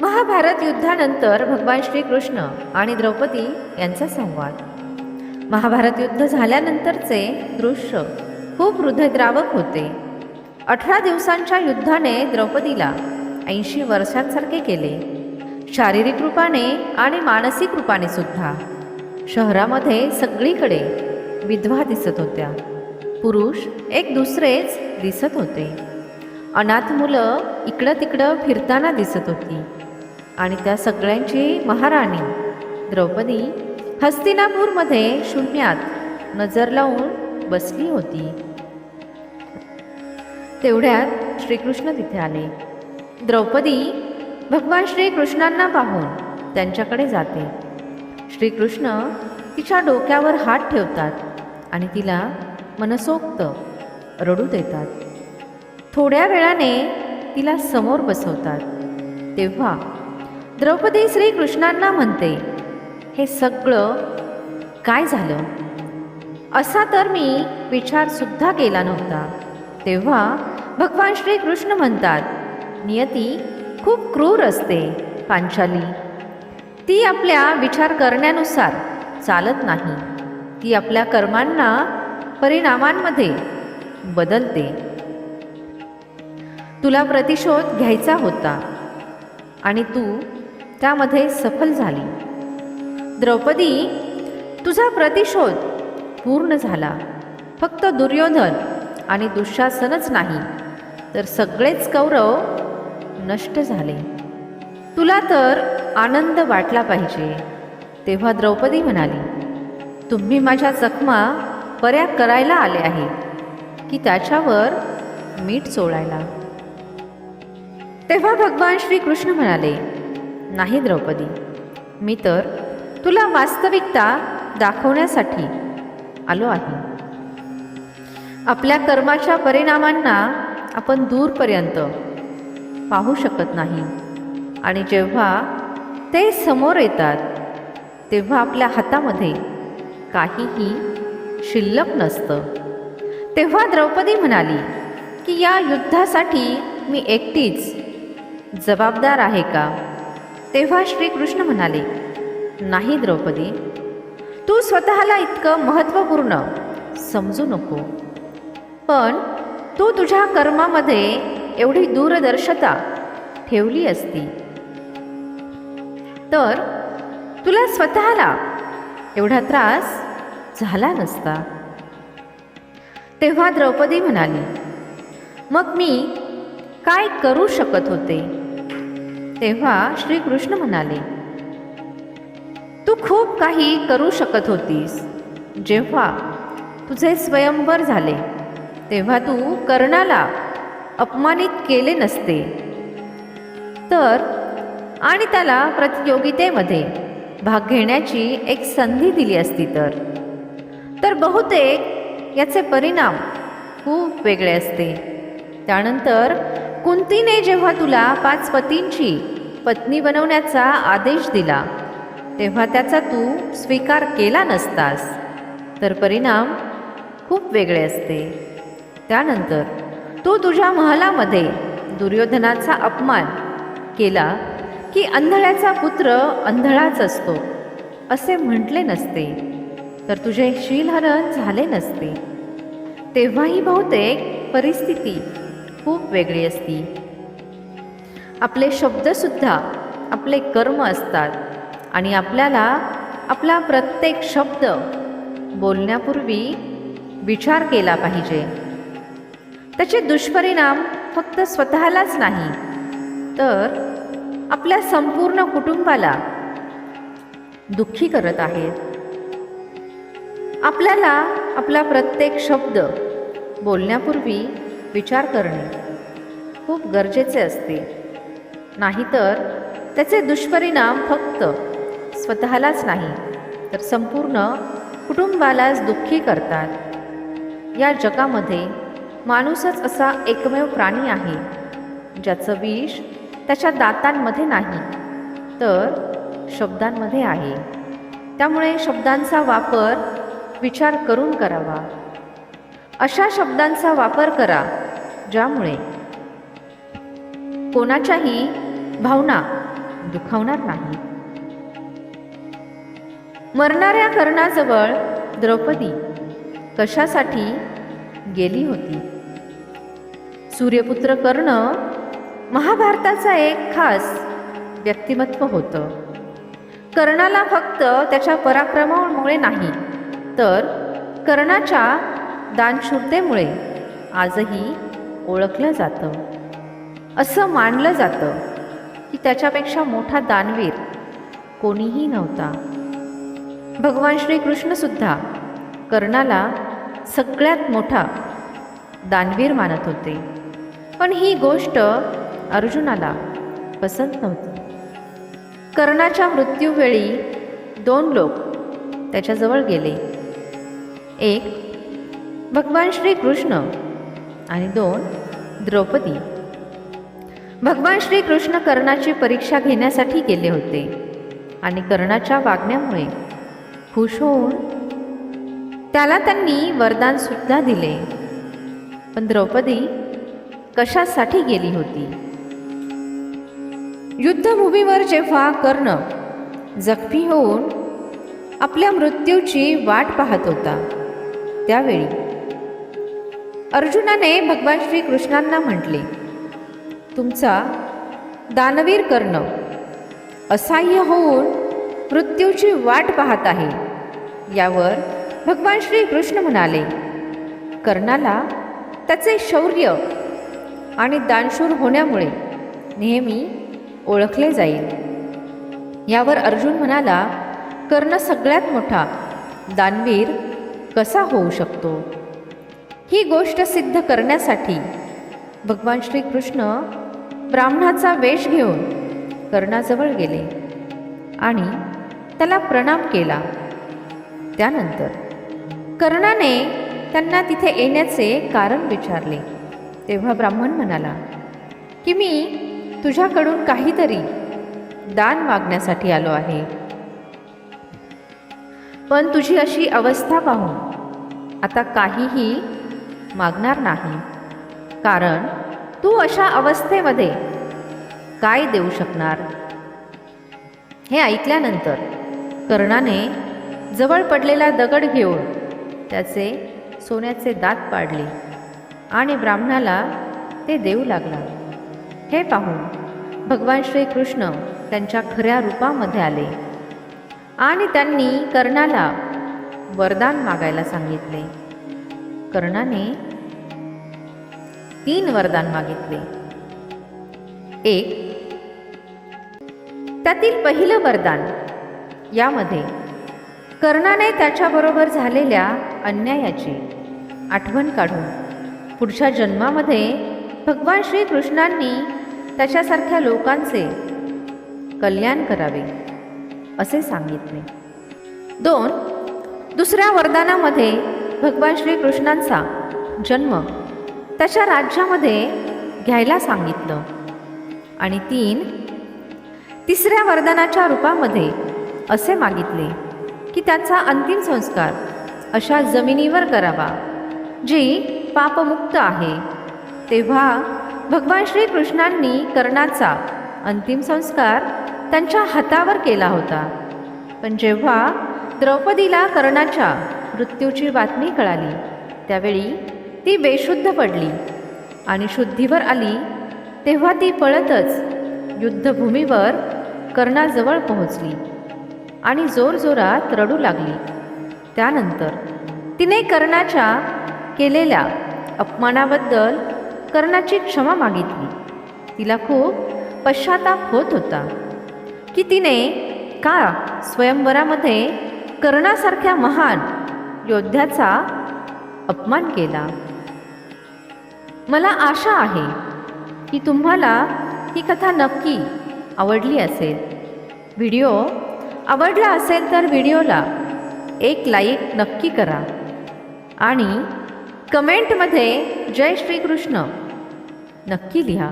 महाभारत युद्धानंतर भगवान श्रीकृष्ण आणि द्रौपदी यांचा संवाद. महाभारत युद्ध झाल्यानंतरचे दृश्य खूप हृदयद्रावक होते. अठरा दिवसांच्या युद्धाने द्रौपदीला ऐंशी वर्षांसारखे केले. शारीरिक रूपाने आणि मानसिक रूपाने सुद्धा. शहरामध्ये सगळीकडे विधवा दिसत होत्या. पुरुष एक दुसरेच दिसत होते. अनाथ मुलं इकडं तिकडं फिरताना दिसत होती. आणि त्या सगळ्यांची महाराणी द्रौपदी हस्तिनापूरमध्ये शून्यात नजर लावून बसली होती. तेवढ्यात श्रीकृष्ण तिथे आले. द्रौपदी भगवान श्रीकृष्णांना पाहून त्यांच्याकडे जाते. श्रीकृष्ण तिच्या डोक्यावर हात ठेवतात आणि तिला मनसोक्त रडू देतात. थोड्या वेळाने तिला समोर बसवतात. तेव्हा द्रौपदी श्रीकृष्णांना म्हणते हे सगळं काय झालं? असा तर मी विचारसुद्धा केला नव्हता. तेव्हा भगवान श्रीकृष्ण म्हणतात नियती खूप क्रूर असते पांचाली. ती आपल्या विचार करण्यानुसार चालत नाही. ती आपल्या कर्मांना परिणामांमध्ये बदलते. तुला प्रतिशोध घ्यायचा होता आणि तू त्यामध्ये सफल झाली. द्रौपदी तुझा प्रतिशोध पूर्ण झाला. फक्त दुर्योधन आणि दुःशासनच नाही तर सगळेच कौरव नष्ट झाले. तुला तर आनंद वाटला पाहिजे तेव्हा द्रौपदी म्हणाली. तुम्ही माझ्या जखमा बऱ्या करायला आले आहे की त्याच्यावर मीठ चोळायला? तेव्हा भगवान श्रीकृष्ण म्हणाले नाही द्रौपदी. मी तर तुला वास्तविकता दाखवण्यासाठी आलो आहे. आपल्या कर्माच्या परिणामांना आपण दूरपर्यंत पाहू शकत नाही. आणि जेव्हा ते समोर येतात तेव्हा आपल्या हातामध्ये काहीही शिल्लक नसतं. तेव्हा द्रौपदी म्हणाली की या युद्धासाठी मी एकटीच जबाबदार आहे का? तेव्हा श्रीकृष्ण म्हणाले नाही द्रौपदी तू स्वतःला इतकं महत्त्वपूर्ण समजू नको. पण तू तुझ्या कर्मामध्ये एवढी दूरदर्शता ठेवली असती. तर तुला स्वतःला एवढा त्रास झाला नसता. तेव्हा द्रौपदी म्हणाली मग मी काय करू शकत होते? तेव्हा श्रीकृष्ण म्हणाले तू खूप काही करू शकत होतीस. जेव्हा तुझे स्वयंवर झाले तेव्हा तू कर्णाला अपमानित केले नसते. तर आणि त्याला प्रतियोगितेमध्ये भाग घेण्याची एक संधी दिली असती तर. तर बहुतेक याचे परिणाम खूप वेगळे असते. त्यानंतर कुंतीने जेव्हा तुला पाच पतींची पत्नी बनवण्याचा आदेश दिला तेव्हा त्याचा तू स्वीकार केला नसतास. तर परिणाम खूप वेगळे असते. त्यानंतर तू तुझ्या महालामध्ये दुर्योधनाचा अपमान केला की अंधळ्याचा पुत्र अंधळाच असतो असे म्हटले नसते. तर तुझे शीलहरण झाले नसते. तेव्हाही बहुतेक परिस्थिती खूप वेगळी असती. आपले शब्दसुद्धा आपले कर्म असतात आणि आपल्याला आपला प्रत्येक शब्द बोलण्यापूर्वी विचार केला पाहिजे. त्याचे दुष्परिणाम फक्त स्वतःलाच नाही तर आपल्या संपूर्ण कुटुंबाला दुःखी करत आहेत. आपल्याला आपला प्रत्येक शब्द बोलण्यापूर्वी विचार करणे खूप गरजेचे असते. नाहीतर त्याचे दुष्परिणाम फक्त स्वतःलाच नाही तर संपूर्ण कुटुंबालाच दुःखी करतात. या जगामध्ये माणूसच असा एकमेव प्राणी आहे ज्याचं विष त्याच्या दातांमध्ये नाही तर शब्दांमध्ये आहे. त्यामुळे शब्दांचा वापर विचार करून करावा. अशा शब्दांचा वापर करा ज्यामुळे कोणाच्याही भावना दुखावणार नाही. मरणाऱ्या कर्णाजवळ द्रौपदी कशासाठी गेली होती? सूर्यपुत्र कर्ण महाभारताचा एक खास व्यक्तिमत्व होतं. कर्णाला फक्त त्याच्या पराक्रमामुळे नाही तर कर्णाच्या दानशूरतेमुळे आजही ओळखलं जातं. असं मानलं जातं की त्याच्यापेक्षा मोठा दानवीर कोणीही नव्हता. भगवान श्रीकृष्णसुद्धा कर्णाला सगळ्यात मोठा दानवीर मानत होते. पण ही गोष्ट अर्जुनाला पसंत नव्हती. कर्णाच्या मृत्यूवेळी दोन लोक त्याच्याजवळ गेले. एक भगवान श्रीकृष्ण आणि दोन द्रौपदी. भगवान श्रीकृष्ण कर्णाची परीक्षा घेण्यासाठी गेले होते आणि कर्णाच्या वागण्यामुळे खुश होऊन त्याला त्यांनी वरदानसुद्धा दिले. पण द्रौपदी कशासाठी गेली होती? युद्धभूमीवर जेव्हा कर्ण जखमी होऊन आपल्या मृत्यूची वाट पाहत होता त्यावेळी अर्जुनाने भगवान श्रीकृष्णांना म्हटले तुमचा दानवीर कर्ण असह्य होऊन मृत्यूची वाट पाहत आहे. यावर भगवान श्रीकृष्ण म्हणाले कर्णाला त्याचे शौर्य आणि दानशूर होण्यामुळे नेहमी ओळखले जाईल. यावर अर्जुन म्हणाला कर्ण सगळ्यात मोठा दानवीर कसा होऊ शकतो? ही गोष्ट सिद्ध करण्यासाठी भगवान श्रीकृष्ण ब्राह्मणाचा वेश घेऊन कर्णाजवळ गेले आणि त्याला प्रणाम केला. त्यानंतर कर्णाने त्यांना तिथे येण्याचे कारण विचारले. तेव्हा ब्राह्मण म्हणाला की मी तुझ्याकडून काहीतरी दान मागण्यासाठी आलो आहे. पण तुझी अशी अवस्था पाहून आता काहीही मागणार नाही. कारण तू अशा अवस्थेमध्ये काय देऊ शकणार? हे ऐकल्यानंतर कर्णाने जवळ पडलेला दगड घेऊन त्याचे सोन्याचे दात पाडले आणि ब्राह्मणाला ते देऊ लागला. हे पाहून भगवान श्रीकृष्ण त्यांच्या खऱ्या रूपामध्ये आले आणि त्यांनी कर्णाला वरदान मागायला सांगितले. कर्णाने तीन वरदान मागितले. एक त्यातील पहिलं वरदान यामध्ये कर्णाने त्याच्याबरोबर झालेल्या अन्यायाची आठवण काढून पुढच्या जन्मामध्ये भगवान श्रीकृष्णांनी त्याच्यासारख्या लोकांचे कल्याण करावे असे सांगितले. दोन दुसऱ्या वरदानामध्ये भगवान श्रीकृष्णांचा जन्म त्याच्या राज्यामध्ये घ्यायला सांगितलं. आणि तीन तिसऱ्या वरदानाच्या रूपामध्ये असे मागितले की त्याचा अंतिम संस्कार अशा जमिनीवर करावा जी पापमुक्त आहे. तेव्हा भगवान श्रीकृष्णांनी कर्णाचा अंतिम संस्कार त्यांच्या हातावर केला होता. पण जेव्हा द्रौपदीला कर्णाच्या मृत्यूची बातमी कळाली. त्यावेळी ती बेशुद्ध पडली आणि शुद्धीवर आली. तेव्हा ती पळतच युद्धभूमीवर कर्णाजवळ पोहोचली आणि जोरजोरात रडू लागली. त्यानंतर तिने कर्णाच्या केलेल्या अपमानाबद्दल कर्णाची क्षमा मागितली. तिला खूप पश्चाताप होत होता की तिने का स्वयंवरामध्ये कर्णासारख्या महान योद्ध्याचा अपमान केला. मला आशा आहे की तुम्हाला ही कथा नक्की आवडली असेल. व्हिडिओ आवडला असेल तर व्हिडिओला एक लाईक नक्की करा आणि कमेंटमध्ये जय श्रीकृष्ण नक्की लिहा.